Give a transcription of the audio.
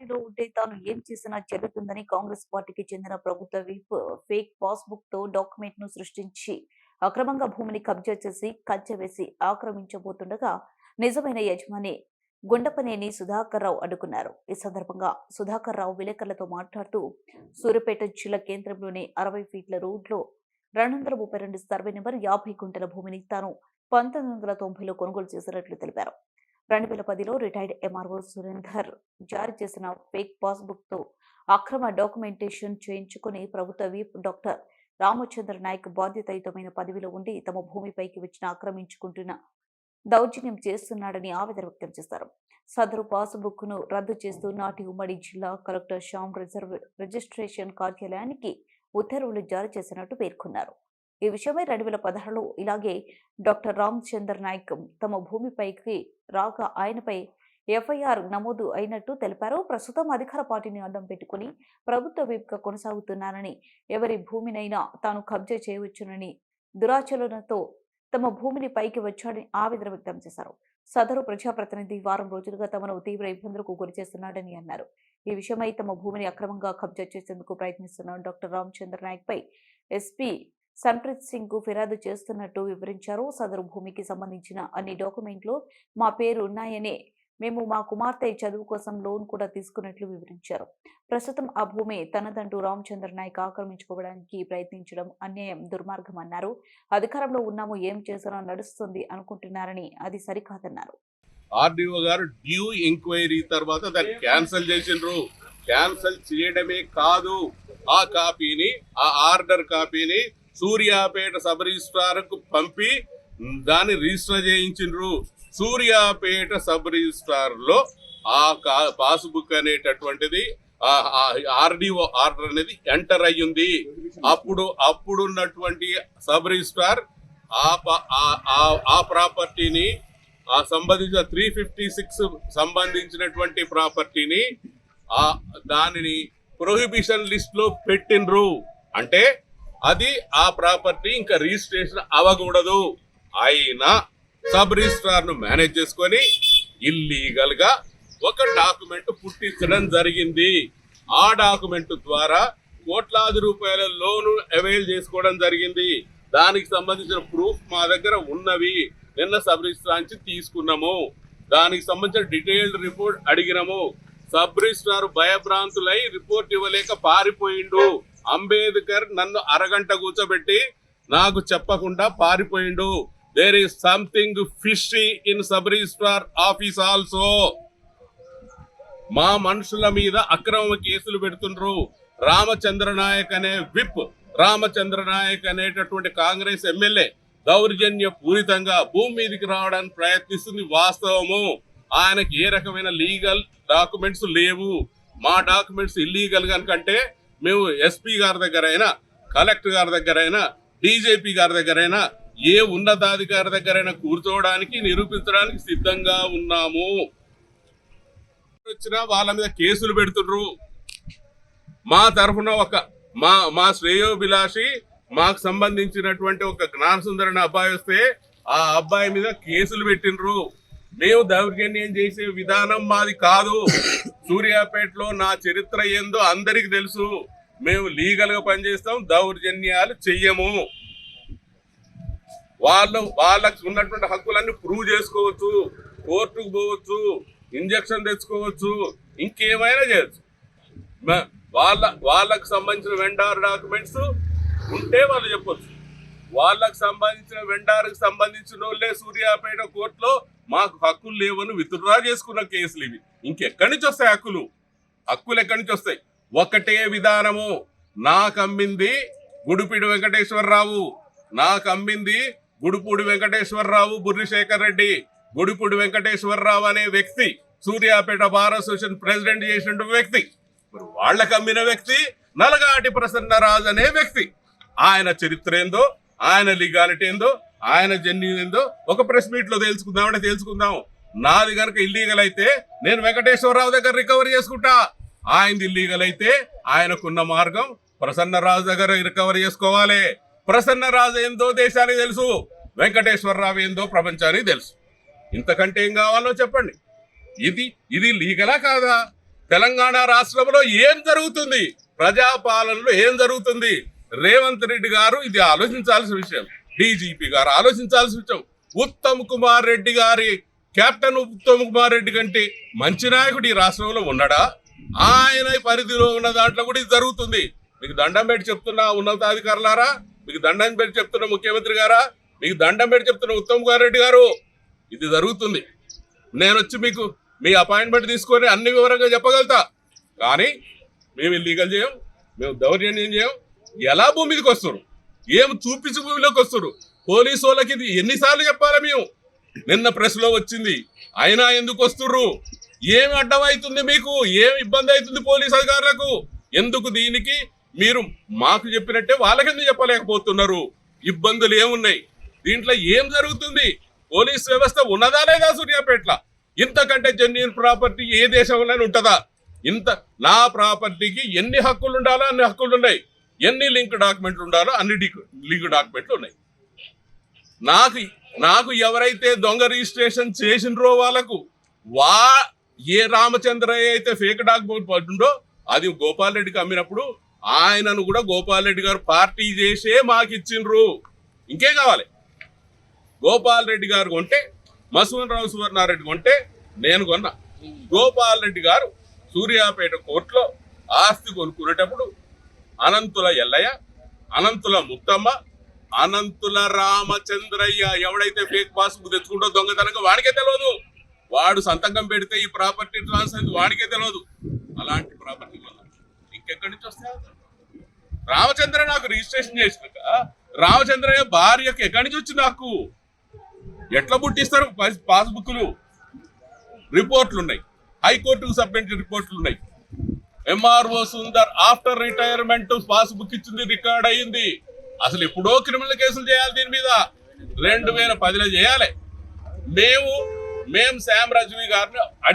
పార్టీలో ఉంటే తాను ఏం చేసినా చెల్లుతుందని కాంగ్రెస్ పార్టీకి చెందిన ప్రభుత్వ విప్ ఫేక్ పాస్బుక్తో డాక్యుమెంట్ను సృష్టించి అక్రమంగా భూమిని కబ్జా చేసి కంచె వేసి ఆక్రమించబోతుండగా నిజమైన యజమాని గుండపనేని సుధాకర్ రావు అడ్డుకున్నారు. ఈ సందర్భంగా సుధాకర్ రావు విలేకరులతో మాట్లాడుతూ సూర్యపేట జిల్లా కేంద్రంలోని అరవై ఫీట్ల రోడ్లో రెండు వందల ముప్పై రెండు సర్వే నెంబర్ యాభై గుంటల భూమిని తాను పంతొమ్మిది వందల తొంభైలో కొనుగోలు చేసినట్లు తెలిపారు. రెండు వేల పదిలో రిటైర్డ్ ఎంఆర్ఓ సురేందర్ జారీ చేసిన ఫేక్ పాస్బుక్తో అక్రమ డాక్యుమెంటేషన్ చేయించుకుని ప్రభుత్వ వీప్ డాక్టర్ రామచంద్ర నాయక్ బాధ్యతాయుతమైన పదవిలో ఉండి తమ భూమిపైకి వచ్చిన ఆక్రమించుకుంటున్న దౌర్జన్యం చేస్తున్నాడని ఆవేదన వ్యక్తం చేశారు సదరు పాస్బుక్ను రద్దు చేస్తూ నాటి ఉమ్మడి జిల్లా కలెక్టర్ శ్యామ్ రిజర్వ్ రిజిస్ట్రేషన్ కార్యాలయానికి ఉత్తర్వులు జారీ చేసినట్టు పేర్కొన్నారు. ఈ విషయమై రెండు వేల పదహారులో ఇలాగే డాక్టర్ రామచందర్ నాయక్ తమ భూమిపైకి రాగా ఆయనపై ఎఫ్ఐఆర్ నమోదు అయినట్టు తెలిపారు. ప్రస్తుతం అధికార పార్టీని అడ్డం పెట్టుకుని ప్రభుత్వ విప్గా కొనసాగుతున్నానని ఎవరి భూమినైనా తాను కబ్జా చేయవచ్చునని దురాచరణతో తమ భూమిని పైకి వచ్చాడని ఆవేదన వ్యక్తం చేశారు. సదరు ప్రజాప్రతినిధి వారం రోజులుగా తమను తీవ్ర ఇబ్బందులకు గురి చేస్తున్నాడని అన్నారు. ఈ విషయమై తమ భూమిని అక్రమంగా కబ్జా చేసేందుకు ప్రయత్నిస్తున్న డాక్టర్ రామచంద్ర నాయక్ పై ఎస్పీ సన్ప్రీత్ సింగ్కు ఫిర్యాదు చేస్తున్నట్టు వివరించారు. సదరు భూమికి సంబంధించిన అన్ని డాక్యుమెంట్లు మా పేరు ఉన్నాయని మేము మా కుమార్తె చదువు కోసం లోన్ కూడా తీసుకున్నట్లు వివరించారు. ప్రస్తుతం ఆ భూమి తనదంటూ రామచంద్ర నాయక్ ఆక్రమించుకోవడానికి ప్రయత్నించడం అన్యాయం దుర్మార్గం అన్నారు అధికారంలో ఉన్నాము ఏం చేసినా నడుస్తుంది అనుకుంటున్నారని అది సరికాదన్నారు. ఆర్డీఓ గారు డ్యూ ఎంక్వైరీ తర్వాత దాన్ని క్యాన్సిల్ చేసిండ్రు. క్యాన్సిల్ చేయడమే కాదు ఆ కాపీని ఆ ఆర్డర్ కాపీని సూర్యాపేట సబ్ రిజిస్ట్రార్కు పంపి దాన్ని రిజిస్టర్ చేయించిండ్రు. సూర్యాపేట సబ్ రిజిస్ట్రార్లో ఆ కా- పాస్బుక్ అనేటటువంటిది ఆర్డిఓ ఆర్డర్ అనేది ఎంటర్ అయ్యింది. అప్పుడు అప్పుడున్నటువంటి సబ్ రిజిస్ట్రార్ ఆ ఆ- ఆ- ప్రాపర్టీని ఆ సంబంధించిన త్రీ ఫిఫ్టీ సిక్స్ సంబంధించినటువంటి ప్రాపర్టీని ఆ దానిని ప్రొహిబిషన్ లిస్ట్లో పెట్టినరు అంటే అది ఆ ప్రాపర్టీ ఇంకా రిజిస్ట్రేషన్ అవ్వకూడదు అయినా సబ్ రిజిస్ట్రార్ను మేనేజ్ చేసుకొని ఇల్లీగల్గా ఒక డాక్యుమెంట్ పుట్టించడం జరిగింది. ఆ డాక్యుమెంట్ ద్వారా కోట్లాది రూపాయల లోను అవైల్ చేసుకోవడం జరిగింది. దానికి సంబంధించిన ప్రూఫ్ మా దగ్గర ఉన్నవి నిన్న సబ్ రిజిస్ట్రార్ నుంచి తీసుకున్నాము. దానికి సంబంధించిన డీటెయిల్డ్ రిపోర్ట్ అడిగినాము. సబ్ రిజిస్ట్రార్ భయభ్రాంతులై రిపోర్ట్ ఇవ్వలేక పారిపోయిండు. అంబేద్కర్ నన్ను అరగంట కూర్చోబెట్టి నాకు చెప్పకుండా పారిపోయిండు. There is something fishy in sub registrar office also మా మనుషుల మీద అక్రమ కేసులు పెడుతుండ్రు. రామచంద్ర నాయక్ అనే విప్ రామచంద్ర నాయక్ అనేటటువంటి కాంగ్రెస్ ఎమ్మెల్యే దౌర్జన్య పూరితంగా భూమి మీదకి రావడానికి ప్రయత్నిస్తుంది వాస్తవము. ఆయనకి ఏ రకమైన లీగల్ డాక్యుమెంట్స్ లేవు. మా డాక్యుమెంట్స్ ఇల్లీగల్ కనుకంటే మేము ఎస్పీ గారి దగ్గర అయినా కలెక్టర్ గారి దగ్గర అయినా డీజీపీ గారి దగ్గర అయినా ఏ ఉన్నతాధికారి దగ్గరైనా కూర్చోవడానికి నిరూపించడానికి సిద్ధంగా ఉన్నాము. వచ్చినా వాళ్ళ మీద కేసులు పెడుతుండ్రు. మా తరఫున ఒక మా మా శ్రేయోభిలాషి మాకు సంబంధించినటువంటి ఒక జ్ఞానసుందరణ అబ్బాయి వస్తే ఆ అబ్బాయి మీద కేసులు పెట్టిండ్రు. మేము దౌర్జన్యం చేసే విధానం మాది కాదు. సూర్యాపేటలో నా చరిత్ర ఏందో అందరికి తెలుసు. మేము లీగల్గా పనిచేస్తాం దౌర్జన్యాలు చెయ్యము. వాళ్ళు వాళ్ళకి ఉన్నటువంటి హక్కులన్నీ ప్రూవ్ చేసుకోవచ్చు కోర్టుకు పోవచ్చు ఇంజక్షన్ తెచ్చుకోవచ్చు ఇంకేమైనా చేయొచ్చు. వాళ్ళ వాళ్ళకు సంబంధించిన వెండార్ డాక్యుమెంట్స్ ఉంటే వాళ్ళు చెప్పొచ్చు. వాళ్ళకు సంబంధించిన వెండార్కి సంబంధించిన వాళ్ళే సూర్యాపేట కోర్టులో మాకు హక్కులు లేవని విత్డ్రా చేసుకున్న కేసులు ఇవి. ఇంకెక్కడి నుంచి వస్తాయి హక్కులు? హక్కులు ఎక్కడి నుంచి వస్తాయి? ఒకటే విధానము. నాకు అమ్మింది గుడిపిడి వెంకటేశ్వరరావు. నాకు అమ్మింది గుడిపూడి వెంకటేశ్వరరావు బుర్రిశేఖర్ రెడ్డి. గుడిపూడి వెంకటేశ్వరరావు అనే వ్యక్తి సూర్యాపేట బార్ అసోసియేషన్ ప్రెసిడెంట్ చేసిన వ్యక్తి. మరి వాళ్ళకి అమ్మిన వ్యక్తి నలగాటి ప్రసన్నరాజు అనే వ్యక్తి. ఆయన చరిత్ర ఏందో ఆయన లీగాలిటీ ఏందో ఆయన జన్యు ఏందో ఒక ప్రెస్ మీట్లో తెలుసుకుందామంటే తెలుసుకుందాం నాది కనుక ఇల్లీగల్ అయితే నేను వెంకటేశ్వరరావు దగ్గర రికవరీ చేసుకుంటా. ఆయనది ఇల్లీగల్ అయితే ఆయనకున్న మార్గం ప్రసన్నరాజు దగ్గర రికవరీ చేసుకోవాలి. ప్రసన్నరాజు ఏందో దేశానికి తెలుసు వెంకటేశ్వరరావు ఏందో ప్రపంచానికి తెలుసు. ఇంతకంటే ఏం కావాలో చెప్పండి. ఇది ఇది లీగలా కాదా? తెలంగాణ రాష్ట్రంలో ఏం జరుగుతుంది? ప్రజాపాలనలో ఏం జరుగుతుంది? రేవంత్ రెడ్డి గారు ఇది ఆలోచించాల్సిన విషయం. డీజీపీ గారు ఆలోచించాల్సి విషయం ఉత్తమ్ కుమార్ రెడ్డి గారి కెప్టెన్ ఉత్తమ్ కుమార్ రెడ్డి కంటే మంచి నాయకుడు ఈ రాష్ట్రంలో ఉన్నాడా? ఆయన పరిధిలో ఉన్న దాంట్లో కూడా ఇది జరుగుతుంది. మీకు దండం పెట్టి చెప్తున్న ఉన్నతాధికారులారా మీకు దండం పెట్టి చెప్తున్న ముఖ్యమంత్రి గారా మీకు దండం పెట్టి చెప్తున్న ఉత్తమ్ కుమార్ రెడ్డి గారు ఇది జరుగుతుంది. నేను వచ్చి మీకు మీ అపాయింట్మెంట్ తీసుకొని అన్ని వివరంగా చెప్పగలుగుతా. కానీ మేము లీగల్ చేయం మేము దౌర్జన్యం చేయం. ఎలా భూమి మీదకి ఏం చూపించి భూమిలోకి వస్తారు పోలీసు వాళ్ళకి ఇది ఎన్నిసార్లు చెప్పాలా మేము? నిన్న ప్రెస్లో వచ్చింది. అయినా ఎందుకు వస్తుర్రు? ఏమి అడ్డం అవుతుంది మీకు? ఏం ఇబ్బంది అవుతుంది పోలీస్ అధికారులకు? ఎందుకు దీనికి? మీరు మాకు చెప్పినట్టే వాళ్ళకెందుకు చెప్పలేకపోతున్నారు? ఇబ్బందులు ఏమున్నాయి? దీంట్లో ఏం జరుగుతుంది? పోలీస్ వ్యవస్థ ఉన్నదా లేదా సూర్యాపేటలో? ఇంతకంటే జెన్యున్ ప్రాపర్టీ ఏ దేశంలో ఉంటుందా? ఇంత నా ప్రాపర్టీకి ఎన్ని హక్కులు ఉండాలా అన్ని హక్కులు ఉన్నాయి. ఎన్ని లింక్ డాక్యుమెంట్లు ఉండాలో అన్ని లింక్ డాక్యుమెంట్లు ఉన్నాయి. నాకు నాకు ఎవరైతే దొంగ రిజిస్ట్రేషన్ చేసినరో వాళ్ళకు వా ఏ రామచంద్రయ్య అయితే ఫేక్ డాక్యుమెంట్ పడుండో అది గోపాల్ రెడ్డికి అమ్మినప్పుడు ఆయనను కూడా గోపాల్ రెడ్డి గారు పార్టీ చేసే మాకు ఇచ్చిండ్రు. ఇంకేం కావాలి. గోపాల్ రెడ్డి గారు కొంటే మసూన్ రావు సువర్ణారెడ్డి కొంటే నేను కొన్నా. గోపాల్ రెడ్డి గారు సూర్యాపేట కోర్టులో ఆస్తి కొనుక్కునేటప్పుడు అనంతుల ఎల్లయ్య అనంతుల ముత్తమ్మ అనంతుల రామచంద్రయ్య. ఎవడైతే ఫేక్ పాస్బుక్ తెచ్చుకుంటో దొంగతనంగా వాడికే తెలియదు వాడు సంతకం పెడితే ఈ ప్రాపర్టీ ట్రాన్స్ఫర్ అయింది వాడికే తెలియదు అలాంటి ప్రాపర్టీ వల్ల. ఇంకెక్కడి నుంచి వస్తాయి? రామచంద్ర నాకు రిజిస్ట్రేషన్ చేసినాక రామచంద్రయ్య భార్యకి ఎక్కడి నుంచి వచ్చి నాకు? ఎట్లా పుట్టిస్తారు? పాస్బుక్లు రిపోర్ట్లు ఉన్నాయి. హైకోర్టుకు సబ్మిట్ రిపోర్ట్లు ఉన్నాయి. MRO Sundar after retirement pass book ఇచ్చింది రికార్డ్ అయ్యింది అసలు ఎప్పుడో క్రిమినల్ కేసులు చేయాలి దీని మీద. రెండు వేల పదిలో చేయాలి. మేము మేము శ్యామ్ రజ్వీ గారిని